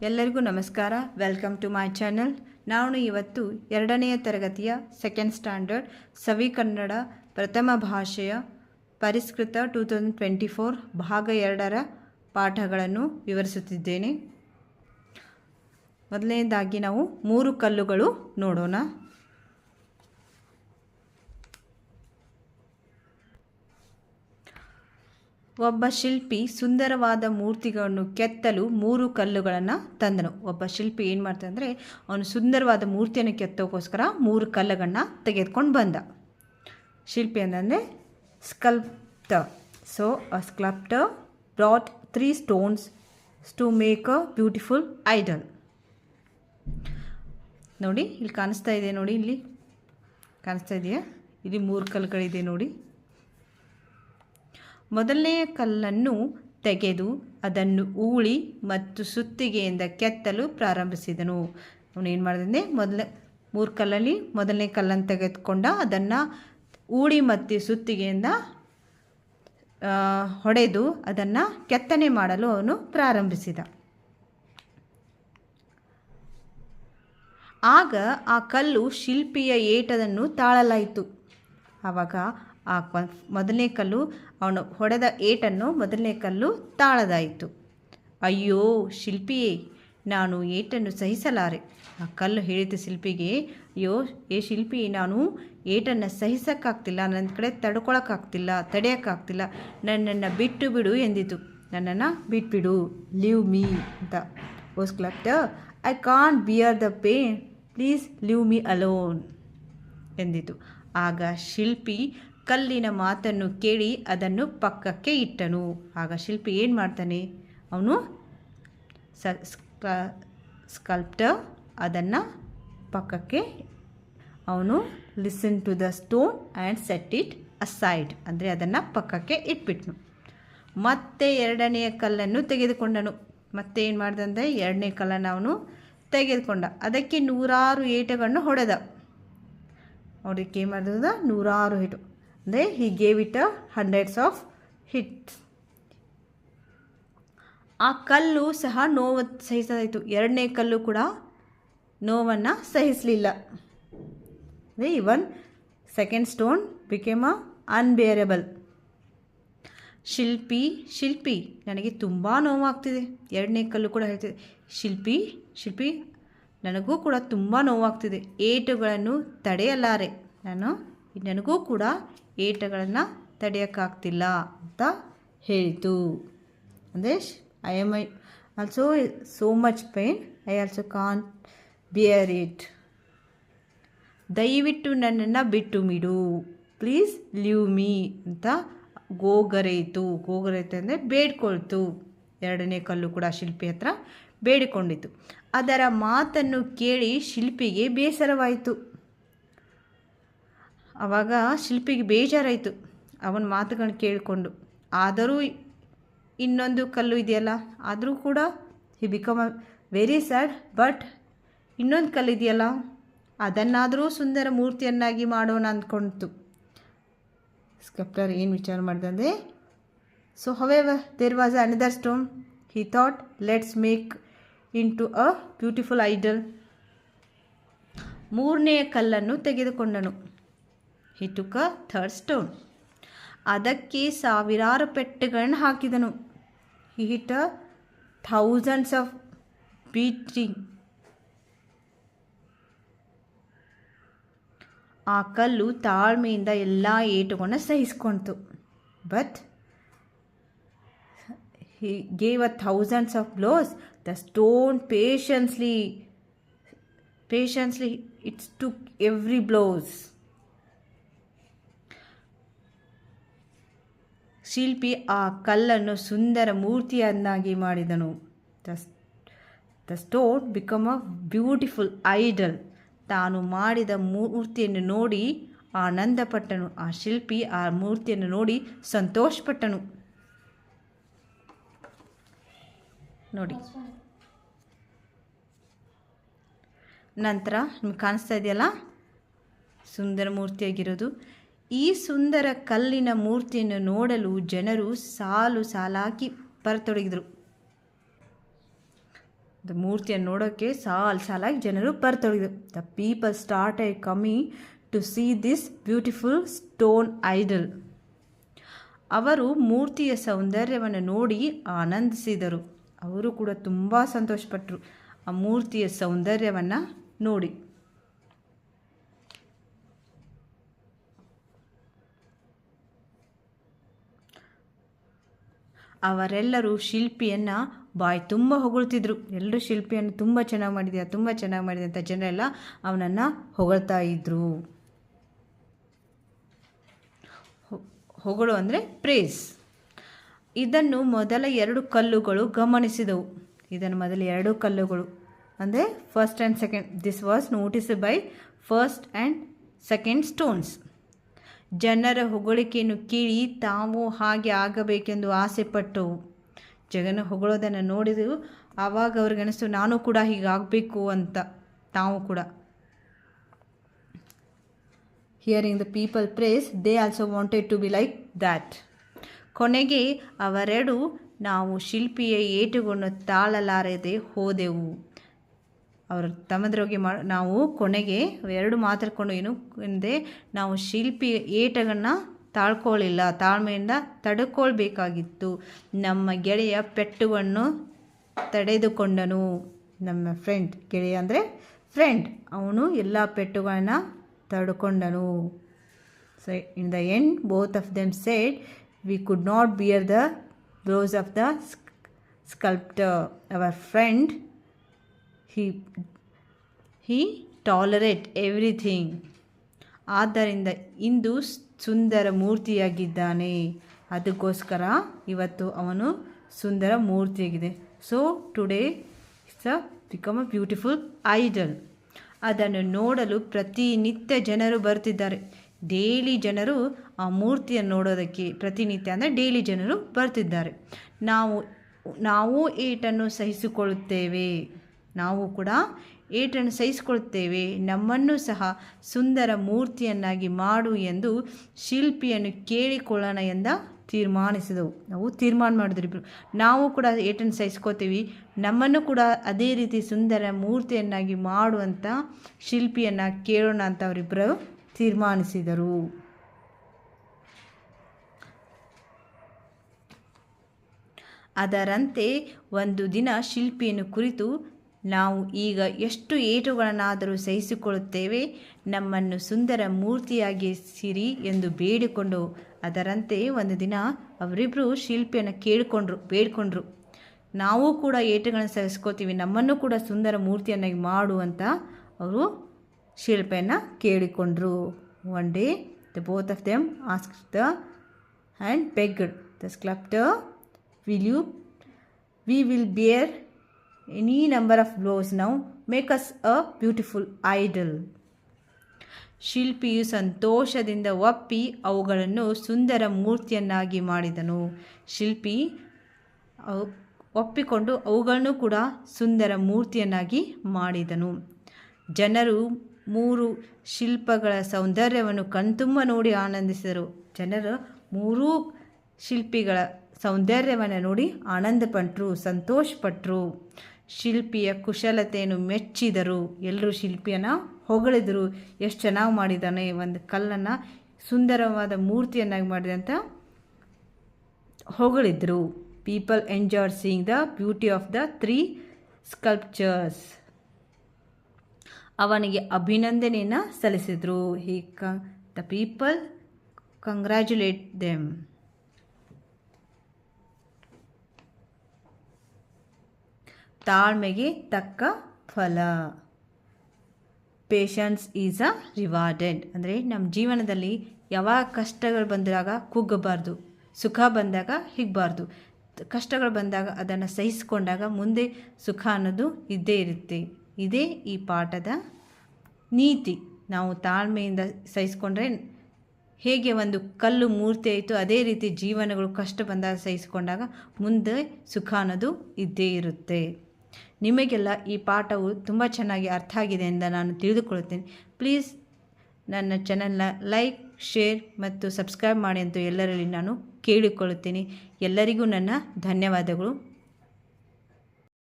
ಎಲ್ಲರಿಗೂ ನಮಸ್ಕಾರ. Welcome to my channel ನಾನು ಇವತ್ತು ಎರಡನೆಯ ತರಗತಿಯ ಸೆಕೆಂಡ್ ಸ್ಟ್ಯಾಂಡರ್ಡ್ ಸವಿ ಕನ್ನಡ ಪ್ರಥಮ ಭಾಷೆಯ ಪರಿಷ್ಕೃತ ಟೂ ತೌಸಂಡ್ ಟ್ವೆಂಟಿ ಫೋರ್ ಭಾಗ ಎರಡರ ಪಾಠಗಳನ್ನು ವಿವರಿಸುತ್ತಿದ್ದೇನೆ. ಮೊದಲನೇದಾಗಿ ನಾವು ಮೂರು ಕಲ್ಲುಗಳು ನೋಡೋಣ. ಒಬ್ಬ ಶಿಲ್ಪಿ ಸುಂದರವಾದ ಮೂರ್ತಿಗಳನ್ನು ಕೆತ್ತಲು ಮೂರು ಕಲ್ಲುಗಳನ್ನು ತಂದನು. ಒಬ್ಬ ಶಿಲ್ಪಿ ಏನು ಮಾಡ್ತಾನೆ ಅಂದರೆ ಅವನು ಸುಂದರವಾದ ಮೂರ್ತಿಯನ್ನು ಕೆತ್ತೋಕ್ಕೋಸ್ಕರ ಮೂರು ಕಲ್ಲುಗಳನ್ನ ತೆಗೆದುಕೊಂಡು ಬಂದ. ಶಿಲ್ಪಿ ಅಂತಂದರೆ sculpt so a sculptor brought three stones to make a beautiful idol ನೋಡಿ, ಇಲ್ಲಿ ಕಾಣಿಸ್ತಾ ಇದೆ ನೋಡಿ, ಇಲ್ಲಿ ಕಾಣಿಸ್ತಾ ಇದೆಯಾ? ಇಲ್ಲಿ ಮೂರು ಕಲ್ಲುಗಳಿದೆ ನೋಡಿ. ಮೊದಲನೆಯ ಕಲ್ಲನ್ನು ತೆಗೆದು ಅದನ್ನು ಊಳಿ ಮತ್ತು ಸುತ್ತಿಗೆಯಿಂದ ಕೆತ್ತಲು ಪ್ರಾರಂಭಿಸಿದನು. ಅವನು ಏನು ಮಾಡಿದಂದೆ? ಮೊದಲ, ಮೂರು ಕಲ್ಲಲ್ಲಿ ಮೊದಲನೇ ಕಲ್ಲನ್ನು ತೆಗೆದುಕೊಂಡ ಅದನ್ನು ಊಳಿ ಮತ್ತು ಸುತ್ತಿಗೆಯಿಂದ ಹೊಡೆದು ಅದನ್ನು ಕೆತ್ತನೆ ಮಾಡಲು ಅವನು ಪ್ರಾರಂಭಿಸಿದ. ಆಗ ಆ ಕಲ್ಲು ಶಿಲ್ಪಿಯ ಏಟದನ್ನು ತಾಳಲಾಯಿತು. ಆವಾಗ ಆ ಮೊದಲನೇ ಕಲ್ಲು ಅವನು ಹೊಡೆದ ಏಟನ್ನು ಮೊದಲನೇ ಕಲ್ಲು ತಾಳದಾಯಿತು. ಅಯ್ಯೋ ಶಿಲ್ಪಿಯೇ, ನಾನು ಏಟನ್ನು ಸಹಿಸಲಾರೆ. ಆ ಕಲ್ಲು ಹೇಳಿದ ಶಿಲ್ಪಿಗೆ, ಅಯ್ಯೋ, ಏ ಶಿಲ್ಪಿ, ನಾನು ಏಟನ್ನು ಸಹಿಸೋಕ್ಕಾಗ್ತಿಲ್ಲ, ನನ್ನ ಕಡೆ ತಡ್ಕೊಳಕ್ಕಾಗ್ತಿಲ್ಲ, ತಡೆಯೋಕ್ಕಾಗ್ತಿಲ್ಲ, ನನ್ನನ್ನು ಬಿಟ್ಟು ಬಿಡು ಎಂದಿತು. ನನ್ನನ್ನು ಬಿಟ್ಬಿಡು, ಲೀವ್ ಮೀ ಅಂತ. O sculptor I can't bear the pain, please leave me alone ಎಂದಿತು. ಆಗ ಶಿಲ್ಪಿ ಕಲ್ಲಿನ ಮಾತನ್ನು ಕೇಳಿ ಅದನ್ನು ಪಕ್ಕಕ್ಕೆ ಇಟ್ಟನು. ಆಗ ಶಿಲ್ಪಿ ಏನು ಮಾಡ್ತಾನೆ? ಅವನು ಸ ಸ್ಕಲ್ಪ್ಟರ್ ಅದನ್ನು ಪಕ್ಕಕ್ಕೆ, ಅವನು listen to the stone and set it aside, ಅಂದರೆ ಅದನ್ನು ಪಕ್ಕಕ್ಕೆ ಇಟ್ಬಿಟ್ನು. ಮತ್ತೆ ಎರಡನೆಯ ಕಲ್ಲನ್ನು ತೆಗೆದುಕೊಂಡನು. ಮತ್ತೆ ಏನು ಮಾಡ್ದಂದರೆ ಎರಡನೇ ಕಲ್ಲನ್ನು ಅವನು ತೆಗೆದುಕೊಂಡ. ಅದಕ್ಕೆ ನೂರಾರು ಏಟುಗಳನ್ನು ಹೊಡೆದ. ಅವ್ರಿಗೆ ಏನು ಮಾಡಿದ ನೂರಾರು ಹಿಟ್ಟು ಅಂದರೆ he gave it a hundreds of hits ಆ ಕಲ್ಲು ಸಹ ನೋವು ಸಹಿಸೋದಾಯಿತು. ಎರಡನೇ ಕಲ್ಲು ಕೂಡ ನೋವನ್ನು ಸಹಿಸಲಿಲ್ಲ. ಅಂದರೆ even second stone became a unbearable ಶಿಲ್ಪಿ ಶಿಲ್ಪಿ, ನನಗೆ ತುಂಬ ನೋವಾಗ್ತಿದೆ. ಎರಡನೇ ಕಲ್ಲು ಕೂಡ ಹೇಳ್ತಿದೆ. ಶಿಲ್ಪಿ ಶಿಲ್ಪಿ, ನನಗೂ ಕೂಡ ತುಂಬ ನೋವಾಗ್ತಿದೆ. ಏಟುಗಳನ್ನು ತಡೆಯಲಾರೆ. ನಾನು, ನನಗೂ ಕೂಡ ಏಟುಗಳನ್ನು ತಡೆಯೋಕ್ಕಾಗ್ತಿಲ್ಲ ಅಂತ ಹೇಳಿತು. ಅಂದರೆ I am I also so much pain I also can bear it ದಯವಿಟ್ಟು ನನ್ನನ್ನು ಬಿಟ್ಟು ಬಿಡು. ಪ್ಲೀಸ್ ಲೀವ್ ಮೀ ಅಂತ ಗೋಗರೆಯಿತು. ಗೋಗರೆಯಿತು ಅಂದರೆ ಬೇಡ್ಕೊಳ್ತು. ಎರಡನೇ ಕಲ್ಲು ಕೂಡ ಶಿಲ್ಪಿ ಹತ್ರ ಬೇಡಿಕೊಂಡಿತು ಅದರ ಮಾತನ್ನು ಕೇಳಿ ಶಿಲ್ಪಿಗೆ ಬೇಸರವಾಯಿತು. ಆವಾಗ ಶಿಲ್ಪಿಗೆ ಬೇಜಾರಾಯಿತು. ಅವನ ಮಾತುಗಳನ್ನ ಕೇಳಿಕೊಂಡು, ಆದರೂ ಇನ್ನೊಂದು ಕಲ್ಲು ಇದೆಯಲ್ಲ? ಆದರೂ ಕೂಡ he become a very sad but ಇನ್ನೊಂದು ಕಲ್ಲು ಇದೆಯಲ್ಲ? ಅದನ್ನಾದರೂ ಸುಂದರ ಮೂರ್ತಿಯನ್ನಾಗಿ ಮಾಡೋಣ ಅಂದ್ಕೊಂತು ಸ್ಕಪ್ಟರ್ ಏನು ವಿಚಾರ ಮಾಡ್ದಂದೆ so however there was another stone he thought let's make into a beautiful idol ಮೂರನೆಯ ಕಲ್ಲನ್ನು ತೆಗೆದುಕೊಂಡನು. He took a third stone ಅದಕ್ಕೆ ಸಾವಿರಾರು ಪೆಟ್ಟೆಗಳನ್ನು ಹಾಕಿದನು. He hit a thousands of beating ಆ ಕಲ್ಲು ತಾಳ್ಮೆಯಿಂದ ಎಲ್ಲ ಏಟುಗಳನ್ನ ಸಹಿಸ್ಕೊಳ್ತು but he gave a thousands of blows the stone patiently patiently it's took every blows ಶಿಲ್ಪಿ ಆ ಕಲ್ಲನ್ನು ಸುಂದರ ಮೂರ್ತಿಯನ್ನಾಗಿ ಮಾಡಿದನು. The stone become a beautiful idol. ತಾನು ಮಾಡಿದ ಮೂರ್ತಿಯನ್ನು ನೋಡಿ ಆನಂದಪಟ್ಟನು. ಆ ಶಿಲ್ಪಿ ಆ ಮೂರ್ತಿಯನ್ನು ನೋಡಿ ಸಂತೋಷಪಟ್ಟನು. ನೋಡಿ. ನಂತರ ನಿಮ್ಗೆ ಕಾಣಿಸ್ತಾ ಇದೆಯಲ್ಲ? ಸುಂದರ ಮೂರ್ತಿಯಾಗಿರೋದು. ಈ ಸುಂದರ ಕಲ್ಲಿನ ಮೂರ್ತಿಯನ್ನು ನೋಡಲು ಜನರು ಸಾಲು ಸಾಲಾಗಿ ಬರತೊಡಗಿದರು. ದ ಮೂರ್ತಿಯನ್ನು ನೋಡೋಕ್ಕೆ ಸಾಲು ಸಾಲಾಗಿ ಜನರು ಬರ್ತೊಡಗಿದ್ರು. The people start I coming to see this beautiful stone idol. ಅವರು ಮೂರ್ತಿಯ ಸೌಂದರ್ಯವನ್ನು ನೋಡಿ ಆನಂದಿಸಿದರು. ಅವರು ಕೂಡ ತುಂಬ ಸಂತೋಷಪಟ್ಟರು ಆ ಮೂರ್ತಿಯ ಸೌಂದರ್ಯವನ್ನು ನೋಡಿ. ಅವರೆಲ್ಲರೂ ಶಿಲ್ಪಿಯನ್ನು ಬಾಯಿ ತುಂಬ ಹೊಗಳ್ತಿದ್ರು. ಎಲ್ಲರೂ ಶಿಲ್ಪಿಯನ್ನು ತುಂಬ ಚೆನ್ನಾಗಿ ಮಾಡಿದ್ಯಾ, ತುಂಬ ಚೆನ್ನಾಗಿ ಮಾಡಿದೆ ಅಂತ ಜನರೆಲ್ಲ ಅವನನ್ನು ಹೊಗಳ್ತಾ ಇದ್ದರು ಹೊಗಳು ಅಂದರೆ ಪ್ರೇಸ್ ಇದನ್ನು ಮೊದಲ ಎರಡು ಕಲ್ಲುಗಳು ಗಮನಿಸಿದವು. ಇದನ್ನು ಮೊದಲ ಎರಡು ಕಲ್ಲುಗಳು. ಅಂದರೆ first and second this was notice by first and second stones ಜನರ ಹೊಗಳಿಕೆಯನ್ನು ಕೇಳಿ ತಾವು ಹಾಗೆ ಆಗಬೇಕೆಂದು ಆಸೆಪಟ್ಟವು ಜಗನ ಹೊಗಳೋದನ್ನು ನೋಡಿದು ಆವಾಗ ಅವ್ರಿಗೆ ಅನಿಸ್ತು, ನಾನು ಕೂಡ ಹೀಗಾಗಬೇಕು ಅಂತ, ತಾವು ಕೂಡ. Hearing the people praise they also wanted to be like that ಕೊನೆಗೆ ಅವರೆಡು ನಾವು ಶಿಲ್ಪಿಯ ಏಟುಗಳನ್ನು ತಾಳಲಾರದೆ ಹೋದೆವು. ಅವರು ತಮದ್ರೋಗಿ ಮಾ, ನಾವು ಕೊನೆಗೆ ಎರಡು ಮಾತಾಡ್ಕೊಂಡು ಏನು ಎಂದೆ ನಾವು ಶಿಲ್ಪಿ ಏಟಗಳನ್ನು ತಾಳ್ಕೊಳ್ಳಿಲ್ಲ, ತಾಳ್ಮೆಯಿಂದ ತಡ್ಕೊಳ್ಬೇಕಾಗಿತ್ತು. ನಮ್ಮ ಗೆಳೆಯ ಪೆಟ್ಟುವನ್ನು ತಡೆದುಕೊಂಡನು. ನಮ್ಮ ಫ್ರೆಂಡ್ ಗೆಳೆಯ ಅಂದರೆ ಫ್ರೆಂಡ್ ಅವನು ಎಲ್ಲ ಪೆಟ್ಟುಗಳನ್ನು ತಡ್ಕೊಂಡನು. So in the end both of them said we could not bear the blows of the sculptor our friend he he tolerate everything ಆದ್ದರಿಂದ ಇಂದು ಸುಂದರ ಮೂರ್ತಿಯಾಗಿದ್ದಾನೆ. ಅದಕ್ಕೋಸ್ಕರ ಇವತ್ತು ಅವನು ಸುಂದರ ಮೂರ್ತಿಯಾಗಿದೆ. So today it's a become a beautiful idol ಅದನ್ನು ನೋಡಲು ಪ್ರತಿನಿತ್ಯ ಜನರು ಬರ್ತಿದ್ದಾರೆ. ಡೈಲಿ ಜನರು ಆ ಮೂರ್ತಿಯನ್ನು ನೋಡೋದಕ್ಕೆ ಪ್ರತಿನಿತ್ಯ ಅಂದರೆ ಡೈಲಿ ಜನರು ಬರ್ತಿದ್ದಾರೆ. ನಾವು ನಾವು ಏಟನ್ನು ಸಹಿಸಿಕೊಳ್ಳುತ್ತೇವೆ. ನಾವು ಕೂಡ ಏಟನ್ನು ಸಹಿಸಿಕೊಳ್ತೇವೆ. ನಮ್ಮನ್ನು ಸಹ ಸುಂದರ ಮೂರ್ತಿಯನ್ನಾಗಿ ಮಾಡು ಎಂದು ಶಿಲ್ಪಿಯನ್ನು ಕೇಳಿಕೊಳ್ಳೋಣ ಎಂದ ತೀರ್ಮಾನಿಸಿದವು. ನಾವು ತೀರ್ಮಾನ ಮಾಡಿದ್ರಿಬ್ರು ನಾವು ಕೂಡ ಏಟನ್ನು ಸಹಿಸ್ಕೋತೀವಿ ನಮ್ಮನ್ನು ಕೂಡ ಅದೇ ರೀತಿ ಸುಂದರ ಮೂರ್ತಿಯನ್ನಾಗಿ ಮಾಡುವಂಥ ಶಿಲ್ಪಿಯನ್ನು ಕೇಳೋಣ ಅಂತ ಅವರಿಬ್ಬರು ತೀರ್ಮಾನಿಸಿದರು. ಅದರಂತೆ ಒಂದು ದಿನ ಶಿಲ್ಪಿಯನ್ನು ಕುರಿತು ನಾವು ಈಗ ಎಷ್ಟು ಏಟುಗಳನ್ನಾದರೂ ಸಹಿಸಿಕೊಳ್ಳುತ್ತೇವೆ, ನಮ್ಮನ್ನು ಸುಂದರ ಮೂರ್ತಿಯಾಗಿ ಸಿರಿ ಎಂದು ಬೇಡಿಕೊಂಡು ಅದರಂತೆ ಒಂದು ದಿನ ಅವರಿಬ್ಬರು ಶಿಲ್ಪಿಯನ್ನು ಕೇಳಿಕೊಂಡ್ರು, ಬೇಡಿಕೊಂಡ್ರು. ನಾವು ಕೂಡ ಏಟುಗಳನ್ನು ಸಹಿಸ್ಕೋತೀವಿ ನಮ್ಮನ್ನು ಕೂಡ ಸುಂದರ ಮೂರ್ತಿಯನ್ನಾಗಿ ಮಾಡು ಅಂತ ಅವರು ಶಿಲ್ಪಿಯನ್ನು ಕೇಳಿಕೊಂಡ್ರು. One day the both of them ask the and begged the sculptor will you we will bear any number of blows now make us a beautiful idol ಶಿಲ್ಪಿಯು ಸಂತೋಷದಿಂದ ಒಪ್ಪಿ ಅವುಗಳನ್ನು ಸುಂದರ ಮೂರ್ತಿಯನ್ನಾಗಿ ಮಾಡಿದನು. ಶಿಲ್ಪಿ ಒಪ್ಪಿಕೊಂಡು ಅವುಗಳನ್ನು ಕೂಡ ಸುಂದರ ಮೂರ್ತಿಯನ್ನಾಗಿ ಮಾಡಿದನು. ಜನರು ಮೂರು ಶಿಲ್ಪಗಳ ಸೌಂದರ್ಯವನ್ನು ಕಣ್ತುಂಬ ನೋಡಿ ಆನಂದಿಸಿದರು. ಜನರು ಮೂರೂ ಶಿಲ್ಪಿಗಳ ಸೌಂದರ್ಯವನ್ನು ನೋಡಿ ಆನಂದಪಟ್ಟರು ಸಂತೋಷಪಟ್ಟರು ಶಿಲ್ಪಿಯ ಕುಶಲತೆಯನ್ನು ಮೆಚ್ಚಿದರು. ಎಲ್ಲರೂ ಶಿಲ್ಪಿಯನ್ನು ಹೊಗಳಿದರು. ಎಷ್ಟು ಚೆನ್ನಾಗಿ ಮಾಡಿದ್ದಾನೆ ಒಂದು ಕಲ್ಲನ್ನು. ಸುಂದರವಾದ ಮೂರ್ತಿಯನ್ನಾಗಿ ಮಾಡಿದೆ ಅಂತ ಹೊಗಳಿದ್ರು. People enjoy seeing the beauty of the three sculptures ಅವನಿಗೆ ಅಭಿನಂದನೆಯನ್ನು ಸಲ್ಲಿಸಿದರು. ಹೀ ಕ ದ ಪೀಪಲ್ ಕಂಗ್ರ್ಯಾಚುಲೇಟ್ ದೆಮ್ ತಾಳ್ಮೆಗೆ ತಕ್ಕ ಫಲ. ಪೇಷನ್ಸ್ ಈಸ್ ಅ ರಿವಾರ್ಡೆಡ್ ಅಂದರೆ ನಮ್ಮ ಜೀವನದಲ್ಲಿ ಯಾವಾಗ ಕಷ್ಟಗಳು ಬಂದಾಗ ಕುಗ್ಗಬಾರ್ದು ಸುಖ ಬಂದಾಗ ಹಿಗ್ಬಾರ್ದು. ಕಷ್ಟಗಳು ಬಂದಾಗ ಅದನ್ನು ಸಹಿಸಿಕೊಂಡಾಗ ಮುಂದೆ ಸುಖ ಅನ್ನೋದು ಇದ್ದೇ ಇರುತ್ತೆ. ಇದೇ ಈ ಪಾಠದ ನೀತಿ. ನಾವು ತಾಳ್ಮೆಯಿಂದ ಸಹಿಸಿಕೊಂಡ್ರೆ ಹೇಗೆ ಒಂದು ಕಲ್ಲು ಮೂರ್ತಿ ಆಯಿತು ಅದೇ ರೀತಿ ಜೀವನಗಳು ಕಷ್ಟ ಬಂದಾಗ ಸಹಿಸಿಕೊಂಡಾಗ ಮುಂದೆ ಸುಖ ಅನ್ನೋದು ಇದ್ದೇ ಇರುತ್ತೆ. ನಿಮಗೆಲ್ಲ ಈ ಪಾಠವು ತುಂಬ ಚೆನ್ನಾಗಿ ಅರ್ಥ ಆಗಿದೆ ಎಂದು ನಾನು ತಿಳಿದುಕೊಳ್ಳುತ್ತೇನೆ. ಪ್ಲೀಸ್ ನನ್ನ ಚಾನಲ್ನ ಲೈಕ್, ಶೇರ್ ಮತ್ತು ಸಬ್ಸ್ಕ್ರೈಬ್ ಮಾಡಿ ಅಂತ ಎಲ್ಲರಲ್ಲಿ ನಾನು ಕೇಳಿಕೊಳ್ಳುತ್ತೇನೆ. ಎಲ್ಲರಿಗೂ ನನ್ನ ಧನ್ಯವಾದಗಳು.